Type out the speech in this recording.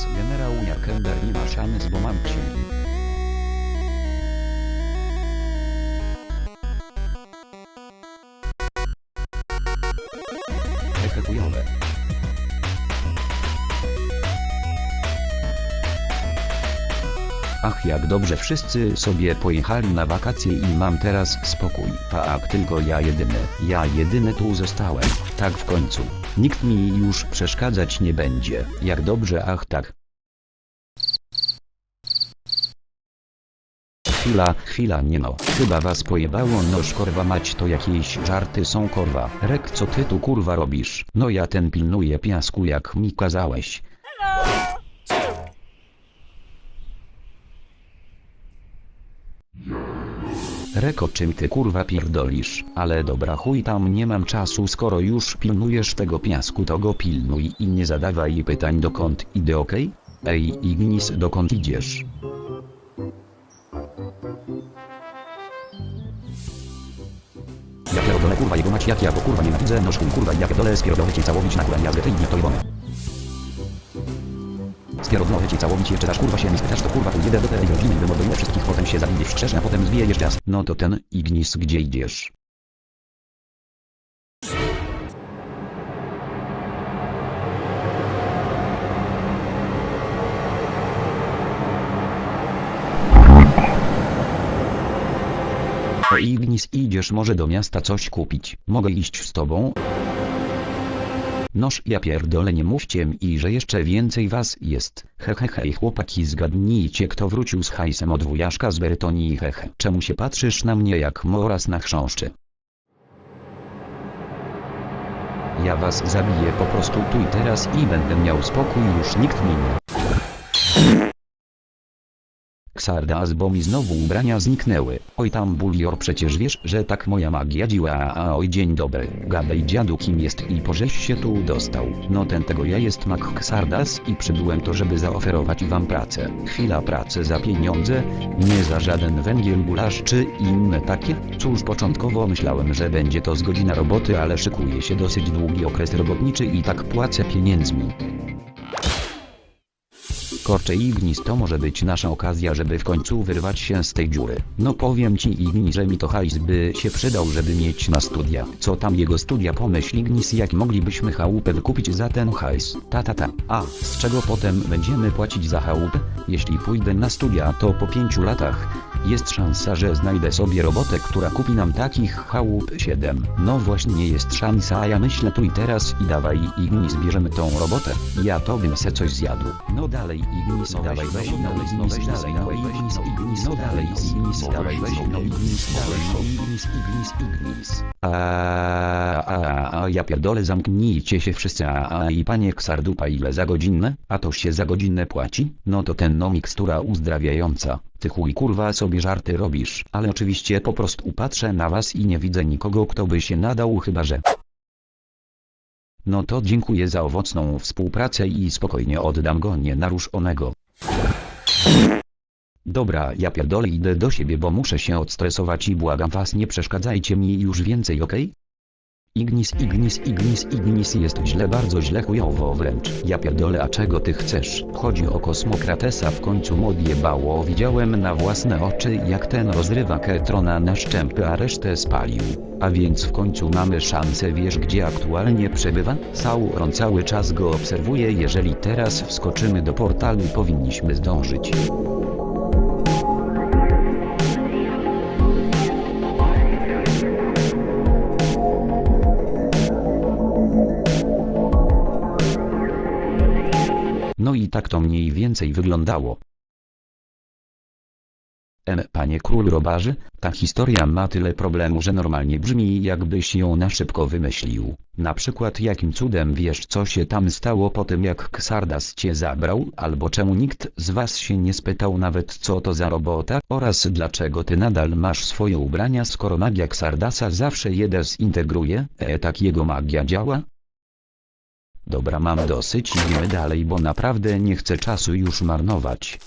teraz generał Jarkender nie ma szans, bo mam. Takie Ach jak dobrze wszyscy sobie pojechali na wakacje i mam teraz spokój. Tak tylko ja jedyny, ja jedyny tu zostałem. Tak w końcu. Nikt mi już przeszkadzać nie będzie. Jak dobrze ach tak. Chwila, chwila nie no, chyba was pojebało noż korwa mać to jakieś żarty są korwa. Rek co ty tu kurwa robisz? No ja ten pilnuję piasku jak mi kazałeś. Reko czym ty kurwa pierdolisz, ale dobra chuj tam nie mam czasu skoro już pilnujesz tego piasku to go pilnuj i nie zadawaj pytań dokąd idę okej? Ej Ignis dokąd idziesz? Ja pierdolę kurwa jego mać jak ja go kurwa nienawidzę noż chuj kurwa ja pierdolę spierdolę cię całowić na kulę jazdę i niech Spierdolę cię jeszcze dasz kurwa się mi spytasz to kurwa tu jedę do tej rodziny wymorduję wszystkich potem się zabiję w szczerze a potem zbiję jeszcze raz. No to ten Ignis gdzie idziesz? O Ignis idziesz może do miasta coś kupić. Mogę iść z tobą? Noż ja pierdolę nie mówcie mi że jeszcze więcej was jest. Hehe hej chłopaki zgadnijcie kto wrócił z hajsem od wujaszka z Bertonii hehe. Czemu się patrzysz na mnie jak moraz na chrząszczy? Ja was zabiję po prostu tu i teraz i będę miał spokój już nikt mi nie. Ksardas bo mi znowu ubrania zniknęły. Oj tam bulior przecież wiesz, że tak moja magia działa a oj dzień dobry. Gadaj dziadu kim jest i pożeś się tu dostał. No ten tego ja jest mag Ksardas i przybyłem to żeby zaoferować wam pracę. Chwila pracy za pieniądze, nie za żaden węgiel gulasz czy inne takie. Cóż początkowo myślałem, że będzie to z godzina roboty ale szykuje się dosyć długi okres robotniczy i tak płacę pieniędzmi. Korcze Ignis to może być nasza okazja, żeby w końcu wyrwać się z tej dziury. No powiem ci Ignis, że mi to hajs by się przydał, żeby mieć na studia. Co tam jego studia pomyśl Ignis, jak moglibyśmy chałupę wykupić za ten hajs. Ta ta ta. A, z czego potem będziemy płacić za chałupę? Jeśli pójdę na studia, to po pięciu latach jest szansa, że znajdę sobie robotę, która kupi nam takich chałup 7. No właśnie jest szansa, a ja myślę tu i teraz i dawaj Ignis bierzemy tą robotę. Ja to bym se coś zjadł. No dalej Ignis, no dawaj weź, no Ignis, dalej, no Ignis, Ignis, no dalej Ignis, dawaj weź, no Ignis, dalej, no Ignis, Ignis, Ignis. A, a, ja pierdolę zamknijcie się wszyscy, a, a i panie Ksardupa ile za godzinę? A to się za godzinę płaci? No to ten no mikstura uzdrawiająca. Ty chuj kurwa sobie żarty robisz, ale oczywiście po prostu patrzę na was i nie widzę nikogo kto by się nadał chyba że... No to dziękuję za owocną współpracę i spokojnie oddam go nienaruszonego. Dobra, ja pierdolę idę do siebie, bo muszę się odstresować i błagam was nie przeszkadzajcie mi już więcej, okej? Ignis, Ignis, Ignis, Ignis jest źle, bardzo źle chujowo wręcz. Ja pierdolę, a czego ty chcesz? Chodzi o kosmokratesa w końcu mod jebało. Widziałem na własne oczy jak ten rozrywa Ketrona na szczępy, a resztę spalił. A więc w końcu mamy szansę, wiesz gdzie aktualnie przebywa? Sauron cały czas go obserwuje, jeżeli teraz wskoczymy do portalu powinniśmy zdążyć. No i tak to mniej więcej wyglądało. Em, panie król robarzy, ta historia ma tyle problemu, że normalnie brzmi jakbyś ją na szybko wymyślił. Na przykład jakim cudem wiesz co się tam stało po tym jak Ksardas cię zabrał, albo czemu nikt z was się nie spytał nawet co to za robota, oraz dlaczego ty nadal masz swoje ubrania skoro magia Ksardasa zawsze je dezintegruje, e tak jego magia działa? Dobra mam dosyć idziemy dalej bo naprawdę nie chcę czasu już marnować.